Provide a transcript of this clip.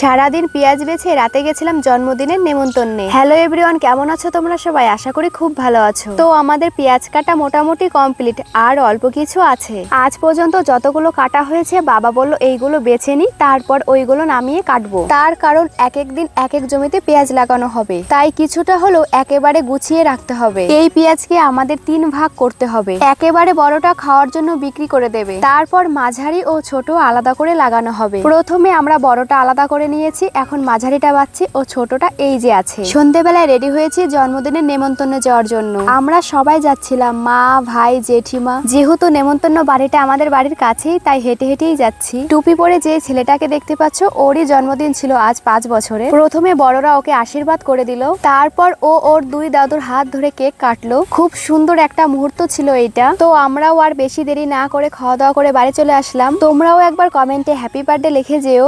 সারাদিন পেঁয়াজ বেছে রাতে গেছিলাম জন্মদিনের নেমন্তন্নে। হ্যালো এভরিওয়ান কেমন আছো তোমরা সবাই? আশা করি খুব ভালো আছো। তো আমাদের পেঁয়াজ কাটা মোটামুটি কমপ্লিট আর অল্প কিছু আছে। আজ পর্যন্ত যতগুলো কাটা হয়েছে, বাবা বলল এইগুলো বেছে নি, তারপর ওইগুলো নামিয়ে কাটবো। তার কারণ এক এক দিন এক এক জমিতে পেঁয়াজ লাগানো হবে। তাই কিছুটা হলেও একেবারে গুছিয়ে রাখতে হবে। এই পেঁয়াজকে আমাদের তিন ভাগ করতে হবে। একেবারে বড়টা খাওয়ার জন্য বিক্রি করে দেবে। তারপর মাঝারি ও ছোট আলাদা করে লাগানো হবে। প্রথমে আমরা বড়টা আলাদা করে নিয়েছি, এখন মাঝারিটা বাচ্ছি ও ছোটটা এই যে আছে। সন্ধেবেলায় রেডি হয়েছি, জন্মদিনের নেমন্তন্ন যাওয়ার জন্য। আমরা সবাই যাচ্ছিলাম, মা, ভাই, জেঠিমা। যেহেতু নেমন্তন্ন বাড়িটা আমাদের বাড়ির কাছেই, তাই হেঁটে হেঁটেই যাচ্ছি। টুপি পরে যে ছেলেটাকে দেখতে পাচ্ছ, ওরই জন্মদিন ছিল আজ পাঁচ বছরে প্রথমে বড়রা ওকে আশীর্বাদ করে দিল, তারপর ও ওর দুই দাদুর হাত ধরে কেক কাটলো। খুব সুন্দর একটা মুহূর্ত ছিল এইটা। তো আমরাও আর বেশি দেরি না করে খাওয়া দাওয়া করে বাড়ি চলে আসলাম। তোমরাও একবার কমেন্টে হ্যাপি বার্থডে লিখে যেও।